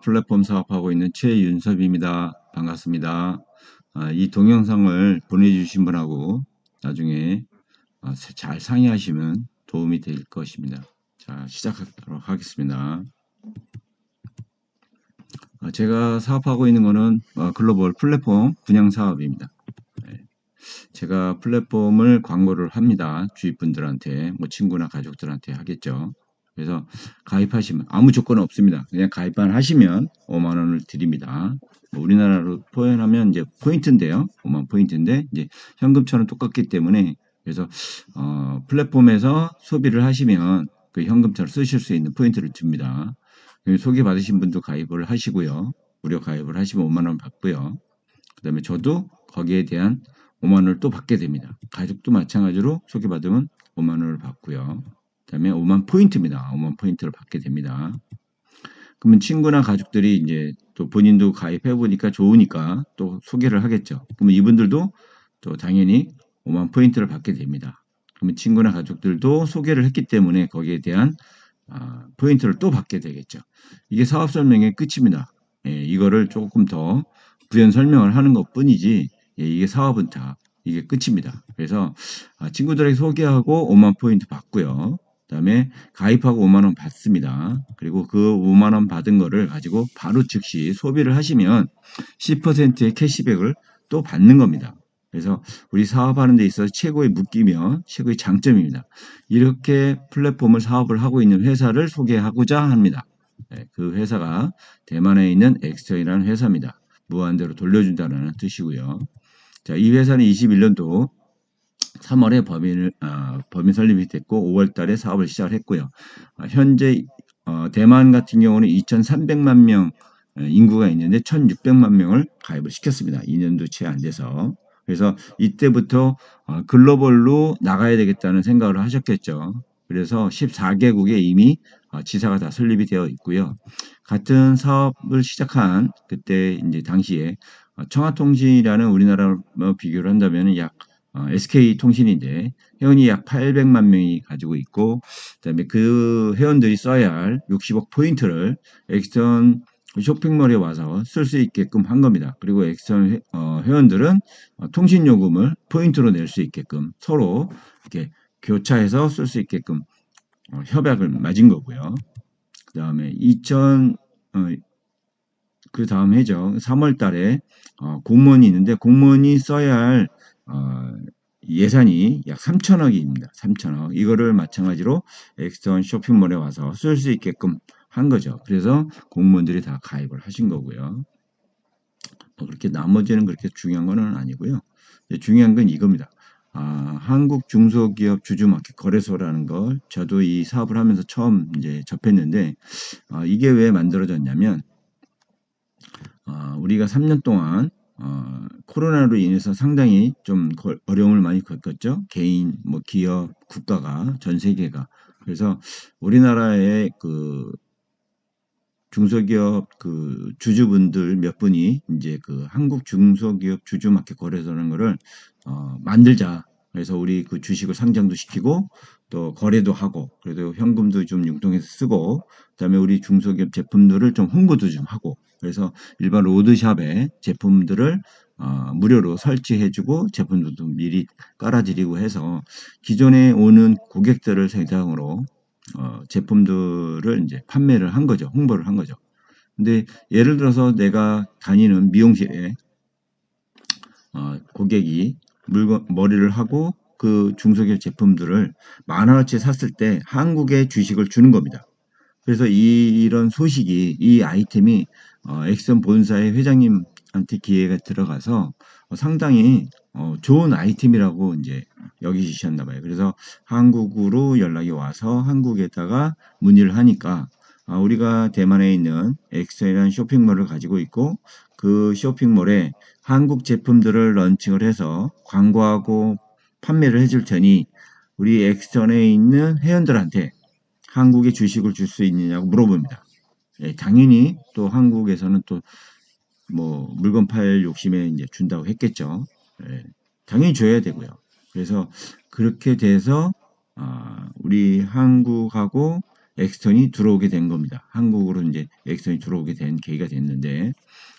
플랫폼 사업하고 있는 최윤섭입니다. 반갑습니다. 아, 이 동영상을 보내주신 분하고 나중에 아, 잘 상의하시면 도움이 될 것입니다. 자, 시작하도록 하겠습니다. 아, 제가 사업하고 있는 것은 어, 글로벌 플랫폼 분양 사업입니다. 네. 제가 플랫폼을 광고를 합니다. 주위 분들한테, 뭐 친구나 가족들한테 하겠죠. 그래서 가입하시면 아무 조건 없습니다. 그냥 가입만 하시면 5만 원을 드립니다. 뭐 우리나라로 표현하면 이제 포인트인데요. 5만 포인트인데 이제 현금처럼 똑같기 때문에 그래서 어, 플랫폼에서 소비를 하시면 그 현금처럼 쓰실 수 있는 포인트를 줍니다. 소개 받으신 분도 가입을 하시고요. 무료 가입을 하시면 5만 원 받고요. 그 다음에 저도 거기에 대한 5만 원을 또 받게 됩니다. 가족도 마찬가지로 소개받으면 5만 원을 받고요. 그 다음에 5만 포인트입니다. 5만 포인트를 받게 됩니다. 그러면 친구나 가족들이 이제 또 본인도 가입해 보니까 좋으니까 또 소개를 하겠죠. 그러면 이분들도 또 당연히 5만 포인트를 받게 됩니다. 그러면 친구나 가족들도 소개를 했기 때문에 거기에 대한 아, 포인트를 또 받게 되겠죠. 이게 사업 설명의 끝입니다. 예, 이거를 조금 더 부연 설명을 하는 것 뿐이지 예, 이게 사업은 다 이게 끝입니다. 그래서 아, 친구들에게 소개하고 5만 포인트 받고요. 그 다음에 가입하고 5만 원 받습니다. 그리고 그 5만 원 받은 거를 가지고 바로 즉시 소비를 하시면 10%의 캐시백을 또 받는 겁니다. 그래서 우리 사업하는 데 있어서 최고의 묶이면 최고의 장점입니다. 이렇게 플랫폼을 사업을 하고 있는 회사를 소개하고자 합니다. 네, 그 회사가 대만에 있는 엑스터이라는 회사입니다. 무한대로 돌려준다는 뜻이고요. 자, 이 회사는 21년도 3월에 법인을 어, 법인 설립이 됐고 5월 달에 사업을 시작을 했고요. 어, 현재 어, 대만 같은 경우는 2,300만 명 어, 인구가 있는데 1,600만 명을 가입을 시켰습니다. 2년도 채 안 돼서. 그래서 이때부터 어, 글로벌로 나가야 되겠다는 생각을 하셨겠죠. 그래서 14개국에 이미 어, 지사가 다 설립이 되어 있고요. 같은 사업을 시작한 그때 이제 당시에 청와통신이라는 우리나라로 비교를 한다면 약 어, SK통신인데 회원이 약 800만 명이 가지고 있고 그다음에 그 회원들이 써야 할 60억 포인트를 엑스턴 쇼핑몰에 와서 쓸 수 있게끔 한 겁니다. 그리고 엑스턴 회, 어, 회원들은 어, 통신 요금을 포인트로 낼 수 있게끔 서로 이렇게 교차해서 쓸 수 있게끔 어, 협약을 맺은 거고요. 그 다음에 2000, 어, 그 다음 해죠. 3월 달에 어, 공무원이 있는데 공무원이 써야 할 어, 예산이 약 3천억입니다. 3천억. 이거를 마찬가지로 엑스턴 쇼핑몰에 와서 쓸 수 있게끔 한 거죠. 그래서 공무원들이 다 가입을 하신 거고요. 뭐 그렇게 나머지는 그렇게 중요한 거는 아니고요. 중요한 건 이겁니다. 아, 한국 중소기업 주주마켓 거래소라는 걸 저도 이 사업을 하면서 처음 이제 접했는데 아, 이게 왜 만들어졌냐면 아, 우리가 3년 동안 어, 코로나로 인해서 상당히 좀 어려움을 많이 겪었죠. 개인, 뭐 기업, 국가가 전 세계가 그래서 우리나라의 그 중소기업 그 주주분들 몇 분이 이제 그 한국 중소기업 주주마켓 거래소라는 거를 어, 만들자. 그래서 우리 그 주식을 상장도 시키고 또 거래도 하고 그래도 현금도 좀 융통해서 쓰고 그다음에 우리 중소기업 제품들을 좀 홍보도 좀 하고 그래서 일반 로드샵에 제품들을 어, 무료로 설치해주고 제품들도 미리 깔아드리고 해서 기존에 오는 고객들을 대상으로 어, 제품들을 이제 판매를 한 거죠. 홍보를 한 거죠. 근데 예를 들어서 내가 다니는 미용실에 어, 고객이 물건 머리를 하고 그 중소기업 제품들을 만 원어치 샀을 때 한국에 주식을 주는 겁니다. 그래서 이, 이런 소식이 이 아이템이 어, 엑선 본사의 회장님한테 기회가 들어가서 어, 상당히 어, 좋은 아이템이라고 이제 여기셨나 봐요. 그래서 한국으로 연락이 와서 한국에다가 문의를 하니까 아, 우리가 대만에 있는 엑셀이라는 쇼핑몰을 가지고 있고 그 쇼핑몰에 한국 제품들을 런칭을 해서 광고하고 판매를 해줄 테니 우리 엑스전에 있는 회원들한테 한국에 주식을 줄 수 있느냐고 물어봅니다. 예, 당연히 또 한국에서는 또 뭐 물건 팔 욕심에 이제 준다고 했겠죠. 예, 당연히 줘야 되고요. 그래서 그렇게 돼서 아, 우리 한국하고 엑스턴이 들어오게 된 겁니다. 한국으로 이제 엑스턴이 들어오게 된 계기가 됐는데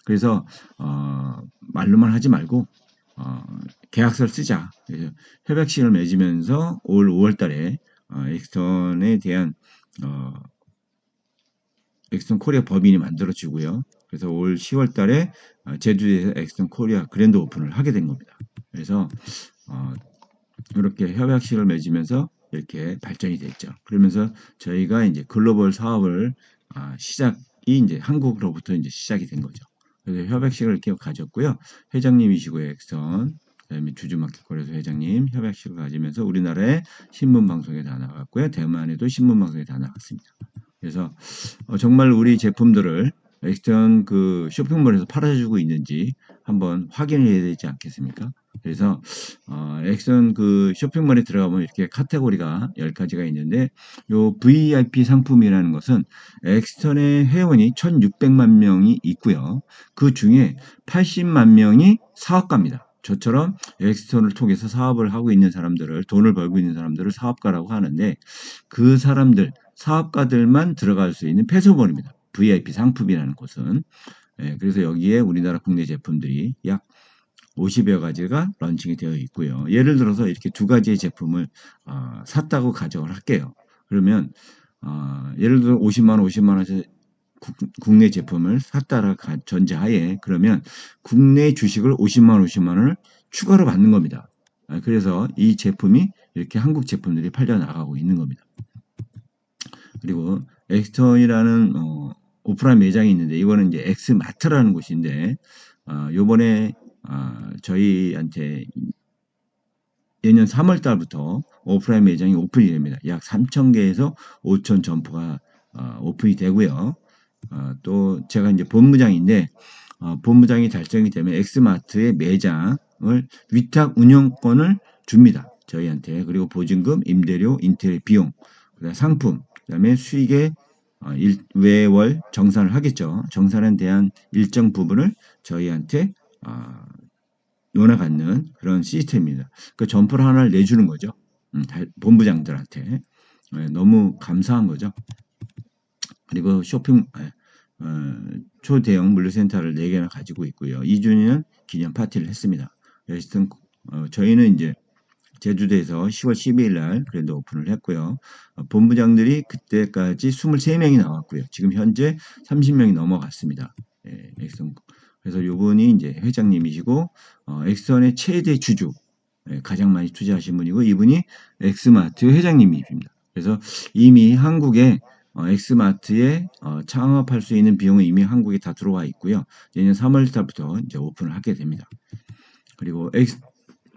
그래서 어, 말로만 하지 말고 어, 계약서를 쓰자. 협약식을 맺으면서 올 5월달에 어, 엑스턴에 대한 어, 엑스턴 코리아 법인이 만들어지고요. 그래서 올 10월 달에 어, 제주에서 엑스턴 코리아 그랜드 오픈을 하게 된 겁니다. 그래서 어, 이렇게 협약식을 맺으면서 이렇게 발전이 됐죠. 그러면서 저희가 이제 글로벌 사업을 아, 시작이 이제 한국으로부터 이제 시작이 된 거죠. 그래서 협약식을 이렇게 가졌고요. 회장님이시고 엑선 그다음에 주주마켓 거래소 회장님 협약식을 가지면서 우리나라의 신문 방송에 다 나갔고요. 대만에도 신문 방송에 다 나갔습니다. 그래서 어, 정말 우리 제품들을 엑스턴 그 쇼핑몰에서 팔아주고 있는지 한번 확인해야 되지 않겠습니까? 그래서 어, 엑선 그 쇼핑몰에 들어가면 이렇게 카테고리가 10가지가 있는데 요 VIP 상품이라는 것은 엑스턴의 회원이 1600만 명이 있고요. 그 중에 80만 명이 사업가입니다. 저처럼 엑스턴을 통해서 사업을 하고 있는 사람들을 돈을 벌고 있는 사람들을 사업가라고 하는데 그 사람들 사업가들만 들어갈 수 있는 폐소본입니다. VIP 상품이라는 곳은 예, 그래서 여기에 우리나라 국내 제품들이 약 50여 가지가 런칭이 되어 있고요. 예를 들어서 이렇게 두 가지의 제품을 어, 샀다고 가정을 할게요. 그러면 어, 예를 들어 50만 원, 50만 원에 국내 제품을 샀다라 전제하에 그러면 국내 주식을 50만 원, 50만 원을 추가로 받는 겁니다. 아, 그래서 이 제품이 이렇게 한국 제품들이 팔려 나가고 있는 겁니다. 그리고 엑스턴이라는 어, 오프라인 매장이 있는데 이거는 이제 엑스마트라는 곳인데 어, 요번에 어, 저희한테 내년 3월 달부터 오프라인 매장이 오픈이 됩니다. 약 3,000개에서 5,000 점포가 어, 오픈이 되고요. 어, 또 제가 이제 본부장인데 어, 본부장이 달성이 되면 엑스마트의 매장을 위탁 운영권을 줍니다. 저희한테 그리고 보증금, 임대료, 인테리어 비용, 그다음 상품, 그다음에 수익의 어, 일, 외월 정산을 하겠죠. 정산에 대한 일정 부분을 저희한테 어, 논아갖는 그런 시스템입니다. 그 점포를 하나를 내주는 거죠. 음, 본부장들한테 네, 너무 감사한 거죠. 그리고 쇼핑 어, 초대형 물류센터를 4개나 가지고 있고요. 2주년 기념 파티를 했습니다. 여튼 어, 저희는 이제 제주도에서 10월 12일 날 그랜드 오픈을 했고요. 어, 본부장들이 그때까지 23명이 나왔고요. 지금 현재 30명이 넘어갔습니다. 예, 엑선. 그래서 요분이 이제 회장님이시고 어, 엑선의 최대 주주 예, 가장 많이 투자하신 분이고 이분이 엑스마트 회장님이십니다. 그래서 이미 한국에 어, 엑스마트에 어, 창업할 수 있는 비용은 이미 한국에 다 들어와 있고요. 내년 3월 달부터 이제 오픈을 하게 됩니다. 그리고 엑스,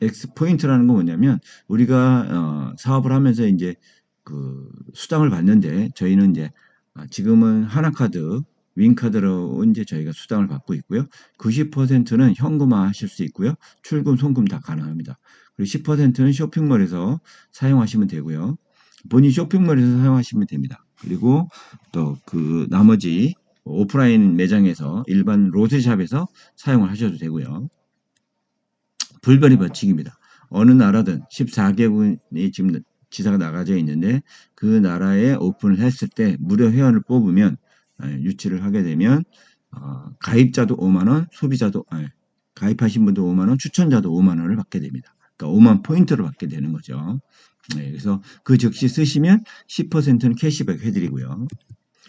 엑스 포인트라는 건 뭐냐면 우리가 어, 사업을 하면서 이제 그 수당을 받는데 저희는 이제 아, 지금은 하나카드, 윙카드로 이제 저희가 수당을 받고 있고요. 90%는 현금화 하실 수 있고요. 출금, 송금 다 가능합니다. 그리고 10%는 쇼핑몰에서 사용하시면 되고요. 본인 쇼핑몰에서 사용하시면 됩니다. 그리고 또 그 나머지 오프라인 매장에서 일반 로드샵에서 사용을 하셔도 되고요. 불변의 법칙입니다. 어느 나라든 14개국이 지금 지사가 나가져 있는데 그 나라에 오픈을 했을 때 무료 회원을 뽑으면 아, 유치를 하게 되면 어, 가입자도 5만원, 소비자도 아니, 가입하신 분도 5만원, 추천자도 5만원을 받게 됩니다. 그러니까 5만 포인트를 받게 되는 거죠. 네, 그래서 그 즉시 쓰시면 10%는 캐시백 해드리고요.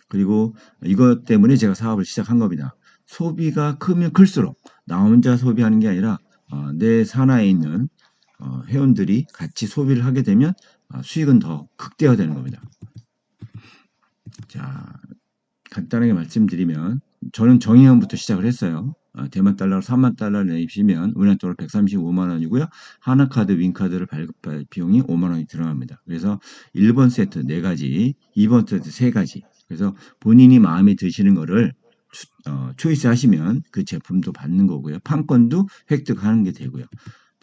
그리고 이것 때문에 제가 사업을 시작한 겁니다. 소비가 크면 클수록 나 혼자 소비하는 게 아니라 어, 내 산하에 있는 어, 회원들이 같이 소비를 하게 되면 어, 수익은 더 극대화되는 겁니다. 자, 간단하게 말씀드리면 저는 정의원부터 시작을 했어요. 어, 대만 달러로 3만 달러를 내시면 우리나라 돈으로 135만 원이고요. 하나카드, 윙카드를 발급할 비용이 5만 원이 들어갑니다. 그래서 1번 세트 4가지, 2번 세트 3가지. 그래서 본인이 마음에 드시는 거를 어, 초이스 하시면 그 제품도 받는 거고요. 판권도 획득하는 게 되고요.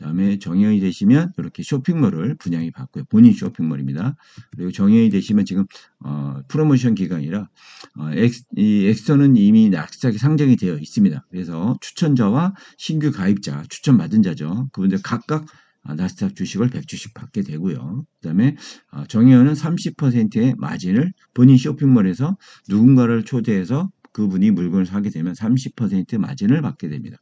다음에 정형이 되시면 이렇게 쇼핑몰을 분양이 받고요. 본인 쇼핑몰입니다. 그리고 정형이 되시면 지금 어, 프로모션 기간이라 어, 엑, 이 엑서는 이미 낙스닥에 상장이 되어 있습니다. 그래서 추천자와 신규 가입자, 추천받은 자죠. 그분들 각각 아, 나스닥 주식을 100주씩 받게 되고요. 그 다음에 아, 정의원은 30%의 마진을 본인 쇼핑몰에서 누군가를 초대해서 그분이 물건을 사게 되면 30% 마진을 받게 됩니다.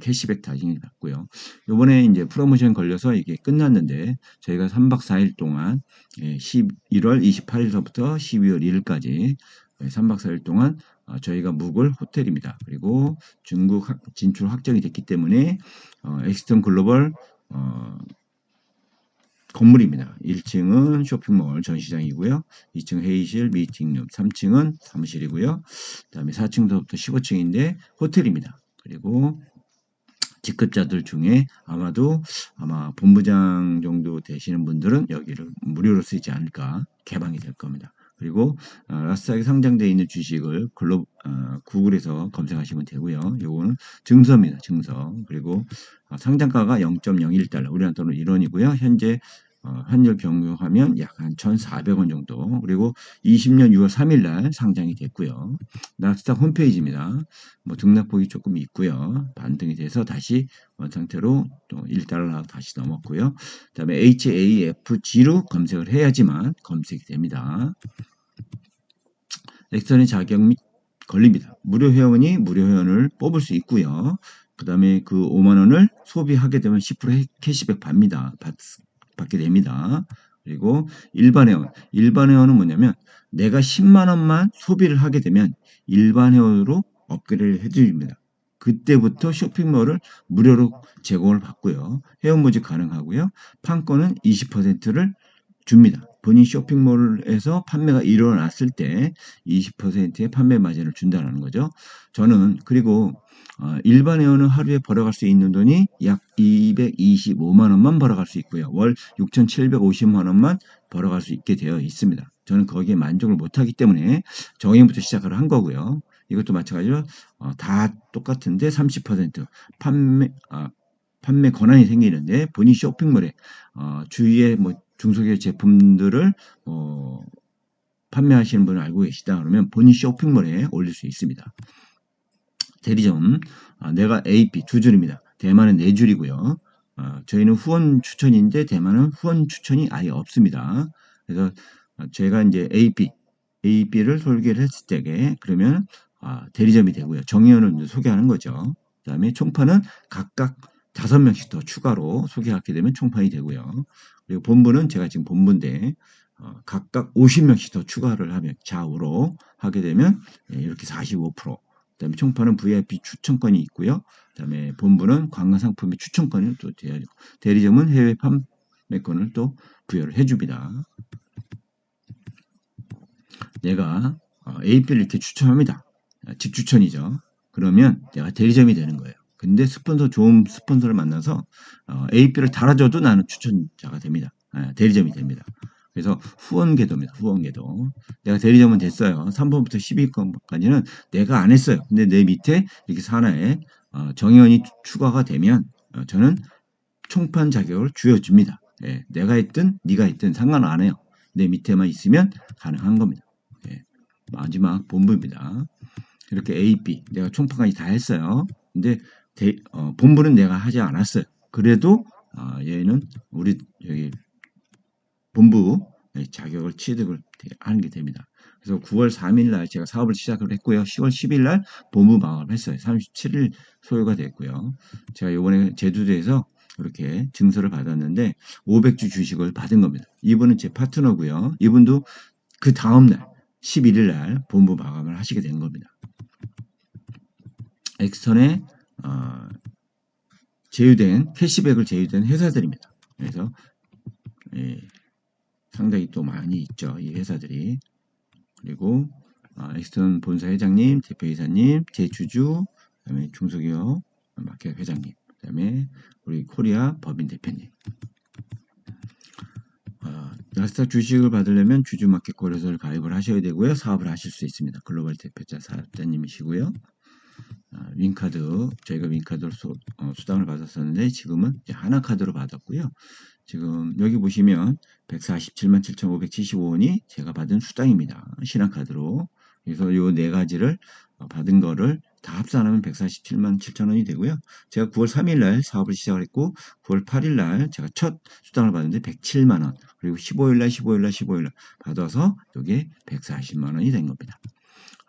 캐시백 다진이 받고요. 요번에 이제 프로모션 걸려서 이게 끝났는데 저희가 3박 4일 동안 11월 28일서부터 12월 1일까지 3박 4일 동안 어, 저희가 묵을 호텔입니다. 그리고 중국 진출 확정이 됐기 때문에 어, 엑스턴 글로벌 어, 건물입니다. 1층은 쇼핑몰 전시장이고요. 2층 회의실, 미팅룸, 3층은 사무실이고요. 그 다음에 4층부터 15층인데 호텔입니다. 그리고 직급자들 중에 아마도 아마 본부장 정도 되시는 분들은 여기를 무료로 쓰지 않을까 개방이 될 겁니다. 그리고 어, 라스닥에 상장되어 있는 주식을 글로 어, 구글에서 검색하시면 되고요. 요거는 증서입니다. 증서. 그리고 어, 상장가가 0.01달러, 우리나라 돈은 1원이고요. 현재 어, 환율 변경하면 약 한 1,400원 정도. 그리고 20년 6월 3일 날 상장이 됐고요. 나스닥 홈페이지입니다. 뭐 등락폭이 조금 있고요. 반등이 돼서 다시 원 상태로 또 1달러 다시 넘었고요. 그 다음에 HAFG로 검색을 해야지만 검색이 됩니다. 엑선의 자격 및 걸립니다. 무료 회원이 무료 회원을 뽑을 수 있고요. 그 다음에 그 5만원을 소비하게 되면 10% 캐시백 받니다. 받, 받게 됩니다. 그리고 일반 회원. 일반 회원은 뭐냐면 내가 10만 원만 소비를 하게 되면 일반 회원으로 업그레이드 해드립니다. 그때부터 쇼핑몰을 무료로 제공을 받고요. 회원 모집 가능하고요. 판권은 20%를 줍니다. 본인 쇼핑몰에서 판매가 일어났을 때 20%의 판매 마진을 준다는 거죠. 저는 그리고 어, 일반 회원은 하루에 벌어갈 수 있는 돈이 약 225만 원만 벌어갈 수 있고요. 월 6,750만 원만 벌어갈 수 있게 되어 있습니다. 저는 거기에 만족을 못하기 때문에 정의부터 시작을 한 거고요. 이것도 마찬가지로 어, 다 똑같은데 30% 판매 아, 판매 권한이 생기는데 본인 쇼핑몰에 어, 주위에 뭐 중소기업 제품들을 어, 판매하시는 분을 알고 계시다 그러면 본인 쇼핑몰에 올릴 수 있습니다. 대리점 아, 내가 AP 두 줄입니다. 대만은 네 줄이고요. 아, 저희는 후원 추천인데 대만은 후원 추천이 아예 없습니다. 그래서 제가 이제 AP AP를 설계를 했을 때에 그러면 아, 대리점이 되고요. 정의원을 소개하는 거죠. 그 다음에 총판은 각각 다섯 명씩 더 추가로 소개하게 되면 총판이 되고요. 그리고 본부는 제가 지금 본부인데 어, 각각 50명씩 더 추가를 하면 좌우로 하게 되면 예, 이렇게 45%. 그다음에 총판은 VIP 추천권이 있고요. 그다음에 본부는 관광 상품의 추천권을 또 대리고 대리점은 해외 판매권을 또 부여를 해줍니다. 내가 어, AP를 이렇게 추천합니다. 직 추천이죠. 그러면 내가 대리점이 되는 거예요. 근데 스폰서 좋은 스폰서를 만나서 어, AP를 달아줘도 나는 추천자가 됩니다. 아, 대리점이 됩니다. 그래서 후원궤도입니다. 후원궤도. 내가 대리점은 됐어요. 3번부터 12번까지는 내가 안 했어요. 근데 내 밑에 이렇게 산하에 어, 정의원이 추가가 되면 어, 저는 총판 자격을 주어줍니다. 예, 내가 했든 네가 했든 상관 안 해요. 내 밑에만 있으면 가능한 겁니다. 예, 마지막 본부입니다. 이렇게 A, B 내가 총판까지 다 했어요. 근데 대, 어, 본부는 내가 하지 않았어요. 그래도 어, 얘는 우리 여기 본부 자격을 취득을 하는 게 됩니다. 그래서 9월 3일 날 제가 사업을 시작을 했고요. 10월 10일 날 본부 마감을 했어요. 37일 소요가 됐고요. 제가 이번에 제주도에서 이렇게 증서를 받았는데 500주 주식을 받은 겁니다. 이분은 제 파트너고요. 이분도 그 다음 날 11일 날 본부 마감을 하시게 된 겁니다. 엑스턴에 어, 제휴된 캐시백을 제휴된 회사들입니다. 그래서 예, 상당히 또 많이 있죠. 이 회사들이. 그리고 어, 엑스턴 본사 회장님, 대표이사님, 제주주, 그다음에 중소기업 마켓 회장님, 그다음에 우리 코리아 법인 대표님. 어, 나스닥 주식을 받으려면 주주마켓 거래소를 가입을 하셔야 되고요. 사업을 하실 수 있습니다. 글로벌 대표자 사업자님이시고요. 아, 윈카드 저희가 윈카드로 수, 어, 수당을 받았었는데 지금은 하나카드로 받았고요. 지금 여기 보시면 147만 7,575원이 제가 받은 수당입니다. 신한카드로. 그래서 요 네 가지를 어, 받은 거를 다 합산하면 147만 7천 원이 되고요. 제가 9월 3일 날 사업을 시작을 했고 9월 8일 날 제가 첫 수당을 받는데 107만 원 그리고 15일 날 15일 날 15일 날 받아서 이게 140만 원이 된 겁니다.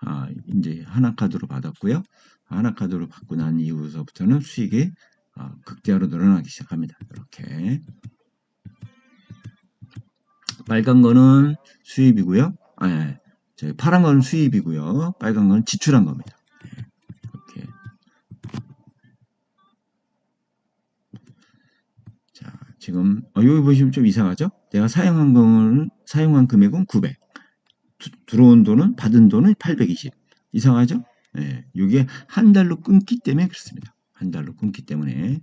아, 이제 하나카드로 받았고요. 하나카드로 받고 난 이후서부터는 수익이 아, 극대화로 늘어나기 시작합니다. 이렇게 빨간 거는 수입이고요. 아, 예. 저희 파란 건 수입이고요. 빨간 건 지출한 겁니다. 예. 이렇게 자 지금 어, 여기 보시면 좀 이상하죠? 내가 사용한 건 사용한 금액은 900, 두, 들어온 돈은 받은 돈은 820. 이상하죠? 예, 이게 한 달로 끊기 때문에 그렇습니다. 한 달로 끊기 때문에 예.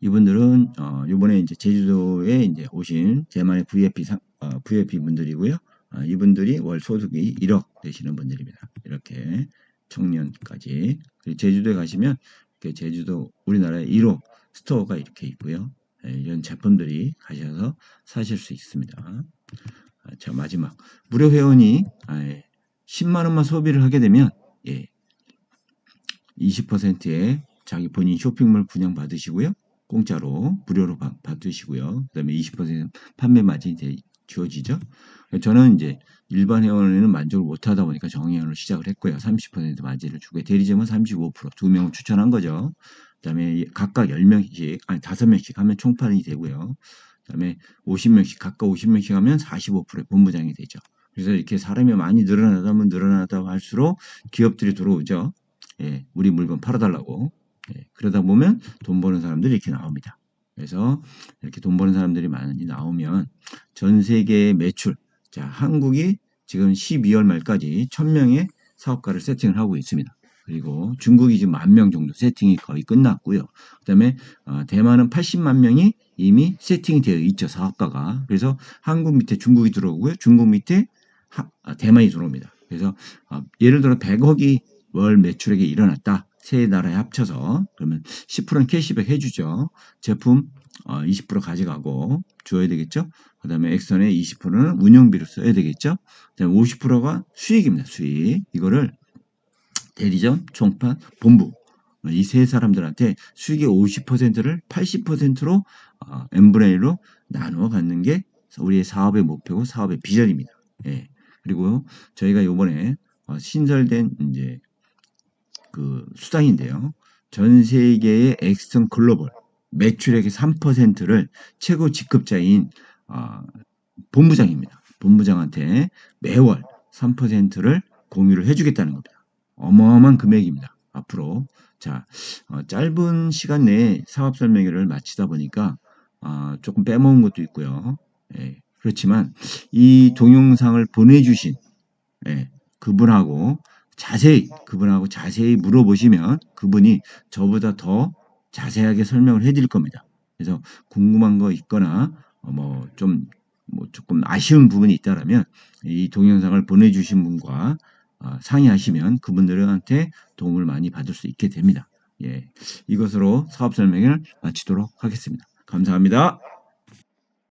이분들은 어, 이번에 이제 제주도에 이제 오신 제만의 VIP 상, 어, VIP 분들이고요. 어, 이분들이 월 소득이 1억 되시는 분들입니다. 이렇게 청년까지 그리고 제주도에 가시면 이렇게 제주도 우리나라의 1호 스토어가 이렇게 있고요. 예, 이런 제품들이 가셔서 사실 수 있습니다. 아, 자 마지막 무료 회원이 아, 예, 10만 원만 소비를 하게 되면 예, 20%의 자기 본인 쇼핑몰 분양 받으시고요. 공짜로 무료로 받, 받으시고요. 그 다음에 20% 판매 마진이 되, 주어지죠. 저는 이제 일반 회원에는 만족을 못하다 보니까 정회원을 시작을 했고요. 30% 마진을 주고 대리점은 35%두 명을 추천한 거죠. 그다음에 각각 10명씩 아니 5명씩 하면 총판이 되고요. 그다음에 50명씩 각각 50명씩 하면 45%의 본부장이 되죠. 그래서 이렇게 사람이 많이 늘어나다 보면 늘어나다 할수록 기업들이 들어오죠. 예, 우리 물건 팔아달라고. 예, 그러다 보면 돈 버는 사람들이 이렇게 나옵니다. 그래서 이렇게 돈 버는 사람들이 많이 나오면 전 세계의 매출, 자, 한국이 지금 12월 말까지 1000명의 사업가를 세팅을 하고 있습니다. 그리고 중국이 지금 만 명 정도 세팅이 거의 끝났고요. 그 다음에 어, 대만은 80만 명이 이미 세팅이 되어 있죠. 사업가가. 그래서 한국 밑에 중국이 들어오고요. 중국 밑에 하, 아, 대만이 들어옵니다. 그래서 어, 예를 들어 100억이 월 매출액이 일어났다. 세 나라에 합쳐서 그러면 10%는 캐시백 해주죠. 제품 어, 20% 가져가고 줘야 되겠죠. 그 다음에 액선의 20%는 운영비로 써야 되겠죠. 그다음에 50%가 수익입니다. 수익 이거를 대리점, 총판, 본부 이 세 사람들한테 수익의 50%를 80%로 어, 엠브레이로 나누어 갖는 게 우리의 사업의 목표고 사업의 비전입니다. 예. 그리고 저희가 요번에 어, 신설된 이제 그 수당인데요. 전 세계의 엑슨 글로벌 매출액의 3%를 최고 직급자인 어, 본부장입니다. 본부장한테 매월 3%를 공유를 해주겠다는 겁니다. 어마어마한 금액입니다. 앞으로 자 어, 짧은 시간 내에 사업 설명회를 마치다 보니까 어, 조금 빼먹은 것도 있고요. 예, 그렇지만 이 동영상을 보내주신 예, 그분하고 자세히 그분하고 자세히 물어보시면 그분이 저보다 더 자세하게 설명을 해드릴 겁니다. 그래서 궁금한 거 있거나 어, 뭐좀 뭐 조금 아쉬운 부분이 있다라면 이 동영상을 보내주신 분과 어, 상의하시면 그분들한테 도움을 많이 받을 수 있게 됩니다. 예, 이것으로 사업 설명을 마치도록 하겠습니다. 감사합니다.